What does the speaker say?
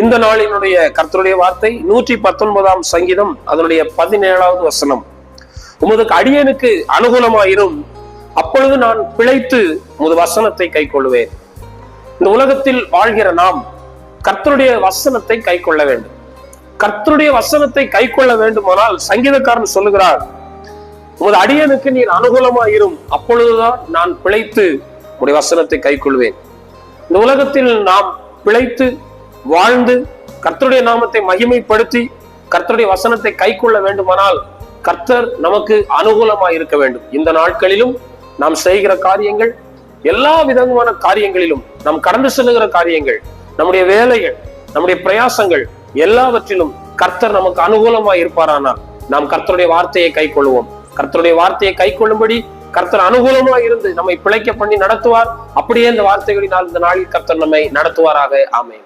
இந்த நாளினுடைய கர்த்தருடைய வார்த்தை நூற்றி பத்தொன்பதாம் சங்கீதம் அதனுடைய பதினேழாவது வசனம். உமது அடியனுக்கு அனுகூலமாயிரும். அப்பொழுது நான் பிழைத்து உமது வசனத்தை கை கொள்வேன் இந்த உலகத்தில் வாழ்கிற நாம் கர்த்தருடைய வசனத்தை கை கொள்ள வேண்டும். கர்த்தருடைய வசனத்தை கை கொள்ள வேண்டுமானால் சங்கீதக்காரன் சொல்லுகிறார் உமது அடியனுக்கு நீர் அனுகூலமாயிரும். அப்பொழுதுதான் நான் பிழைத்து உடைய வசனத்தை கை கொள்வேன் இந்த உலகத்தில் நாம் பிழைத்து வாழ்ந்து கர்த்தருடைய நாமத்தை மகிமைப்படுத்தி கர்த்தருடைய வசனத்தை கை கொள்ள வேண்டுமானால் கர்த்தர் நமக்கு அனுகூலமாக இருக்க வேண்டும். இந்த நாட்களிலும் நாம் செய்கிற காரியங்கள் எல்லா விதமான காரியங்களிலும் நாம் கடந்து செல்லுகிற காரியங்கள் நம்முடைய வேலைகள் நம்முடைய பிரயாசங்கள் எல்லாவற்றிலும் கர்த்தர் நமக்கு அனுகூலமா இருப்பாரானால் நாம் கர்த்தருடைய வார்த்தையை கை கொள்வோம். கர்த்தருடைய வார்த்தையை கை கொள்ளும்படி கர்த்தர் அனுகூலமாக இருந்து நம்மை பிழைக்க பண்ணி நடத்துவார். அப்படியே இந்த வார்த்தைகளினால் இந்த நாளில் கர்த்தர் நம்மை நடத்துவாராக. ஆமை